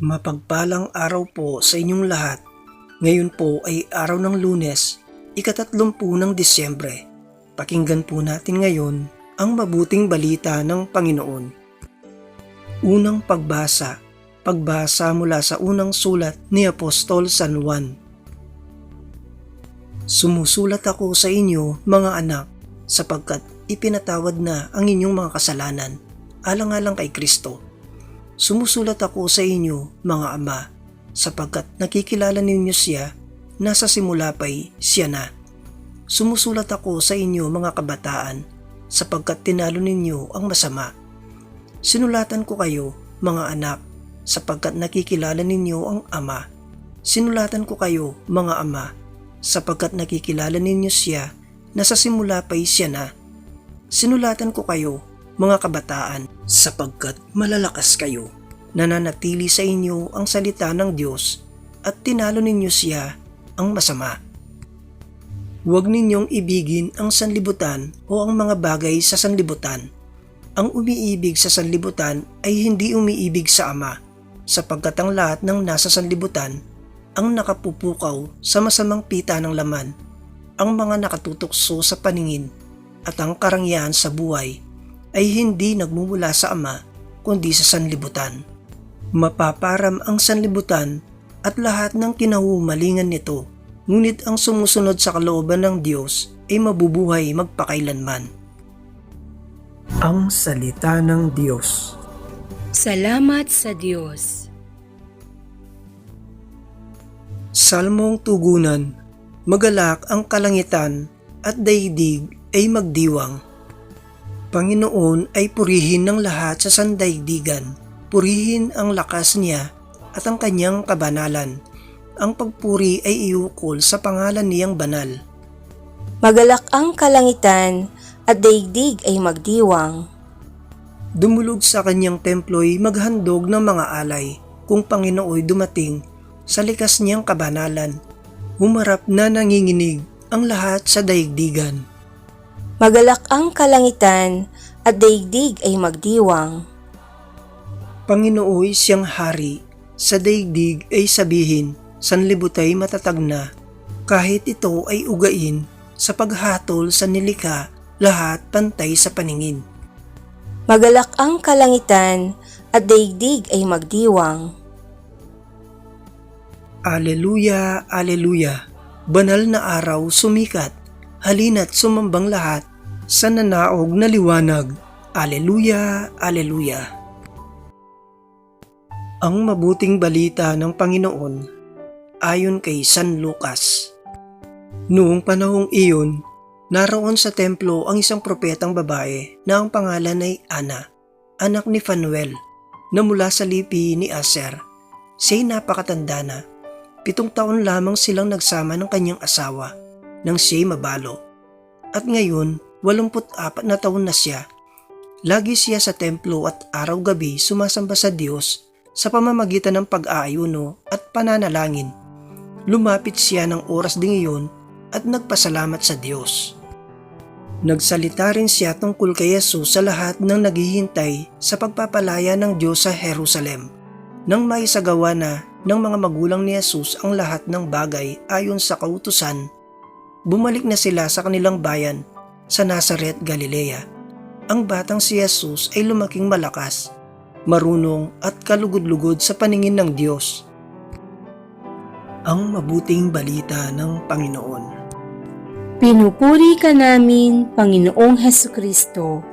Mapagpalang araw po sa inyong lahat. Ngayon po ay araw ng lunes, ikatatlumpu ng Disyembre. Pakinggan po natin ngayon ang mabuting balita ng Panginoon. Unang pagbasa, pagbasa mula sa unang sulat ni Apostol San Juan. Sumusulat ako sa inyo, mga anak, sapagkat ipinatawad na ang inyong mga kasalanan, alang-alang kay Kristo. Sumusulat ako sa inyo, mga ama, sapagkat nakikilala ninyo siya, nasa simula pa'y siya na. Sumusulat ako sa inyo, mga kabataan, sapagkat tinalo ninyo ang masama. Sinulatan ko kayo, mga anak, sapagkat nakikilala ninyo ang ama. Sinulatan ko kayo, mga ama, sapagkat nakikilala ninyo siya, nasa simula pa'y siya na. Sinulatan ko kayo, mga kabataan, sapagkat malalakas kayo. Nananatili sa inyo ang salita ng Diyos at tinalo ninyo siya ang masama. Huwag ninyong ibigin ang sanlibutan o ang mga bagay sa sanlibutan. Ang umiibig sa sanlibutan ay hindi umiibig sa Ama, sapagkat ang lahat ng nasa sanlibutan ang nakapupukaw sa masamang pita ng laman, ang mga nakatutukso sa paningin at ang karangyaan sa buhay ay hindi nagmumula sa Ama kundi sa sanlibutan. Mapaparam ang sanlibutan at lahat ng kinahumalingan nito, ngunit ang sumusunod sa kalooban ng Diyos ay mabubuhay magpakailanman. Ang Salita ng Diyos Salamat sa Diyos. Salmong Tugunan Magalak ang kalangitan at daigdig ay magdiwang. Panginoon ay purihin ng lahat sa sandaigdigan. Purihin ang lakas niya at ang kanyang kabanalan. Ang pagpuri ay iukol sa pangalan niyang banal. Magalak ang kalangitan at daigdig ay magdiwang. Dumulog sa kanyang templo'y maghandog ng mga alay kung Panginooy dumating sa likas niyang kabanalan. Humarap na nanginginig ang lahat sa daigdigan. Magalak ang kalangitan at daigdig ay magdiwang. Panginooy siyang hari, sa daigdig ay sabihin, sanlibutay matatag na, kahit ito ay ugain sa paghatol sa nilika, lahat pantay sa paningin. Magalak ang kalangitan at daigdig ay magdiwang. Aleluya, aleluya, banal na araw sumikat, halina't sumambang lahat sa nanaog na liwanag. Aleluya, aleluya. Ang mabuting balita ng Panginoon ayon kay San Lucas. Noong panahong iyon, naroon sa templo ang isang propetang babae na ang pangalan ay Ana, anak ni Fanuel, na mula sa lipi ni Aser. Siya'y napakatanda na. Pitong taon lamang silang nagsama ng kanyang asawa nang siya'y mabalo. At ngayon, 84 na taon na siya. Lagi siya sa templo at araw-gabi sumasamba sa Diyos sa pamamagitan ng pag-aayuno at pananalangin. Lumapit siya ng oras ding iyon at nagpasalamat sa Diyos. Nagsalita rin siya tungkol kay Jesus sa lahat ng naghihintay sa pagpapalaya ng Diyos sa Jerusalem. Nang maisagawa na ng mga magulang ni Jesus ang lahat ng bagay ayon sa kautusan, bumalik na sila sa kanilang bayan sa Nazaret, Galilea. Ang batang si Jesus ay lumaking malakas, marunong at kalugod-lugod sa paningin ng Diyos. Ang mabuting balita ng Panginoon. Pinupuri ka namin, Panginoong Heso Kristo.